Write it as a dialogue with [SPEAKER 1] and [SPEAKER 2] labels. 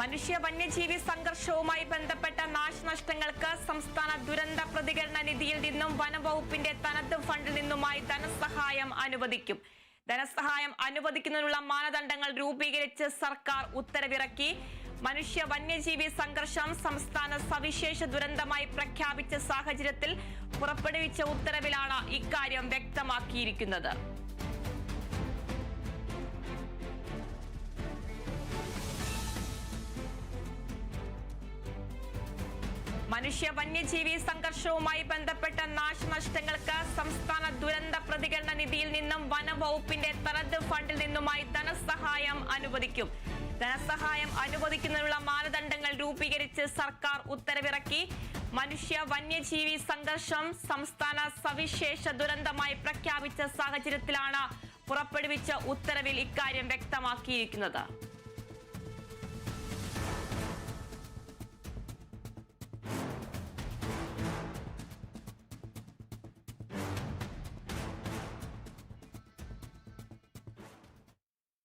[SPEAKER 1] മനുഷ്യ വന്യജീവി സംഘർഷവുമായി ബന്ധപ്പെട്ട നാശനഷ്ടങ്ങൾക്ക് സംസ്ഥാന ദുരന്ത പ്രതികരണ നിധിയിൽ നിന്നും വനംവകുപ്പിന്റെ തനത് ഫണ്ടിൽ നിന്നുമായി ധനസഹായം അനുവദിക്കും. ധനസഹായം അനുവദിക്കുന്നതിനുള്ള മാനദണ്ഡങ്ങൾ രൂപീകരിച്ച് സർക്കാർ ഉത്തരവിറക്കി. മനുഷ്യ വന്യജീവി സംഘർഷം സംസ്ഥാന സവിശേഷ ദുരന്തമായി പ്രഖ്യാപിച്ച സാഹചര്യത്തിൽ പുറപ്പെടുവിച്ച ഉത്തരവിലാണ് ഇക്കാര്യം വ്യക്തമാക്കിയിരിക്കുന്നത്. മനുഷ്യ വന്യജീവി സംഘർഷവുമായി ബന്ധപ്പെട്ട നാശനഷ്ടങ്ങൾക്ക് സംസ്ഥാന ദുരന്ത പ്രതികരണ നിധിയിൽ നിന്നും വനംവകുപ്പിന്റെ തനത് ഫണ്ടിൽ നിന്നുമായി ധനസഹായം അനുവദിക്കും. ധനസഹായം അനുവദിക്കുന്നതിനുള്ള മാനദണ്ഡങ്ങൾ രൂപീകരിച്ച് സർക്കാർ ഉത്തരവിറക്കി. മനുഷ്യ വന്യജീവി സംഘർഷം സംസ്ഥാന സവിശേഷ ദുരന്തമായി പ്രഖ്യാപിച്ച സാഹചര്യത്തിലാണ് പുറപ്പെടുവിച്ച ഉത്തരവിൽ ഇക്കാര്യം വ്യക്തമാക്കിയിരിക്കുന്നത്.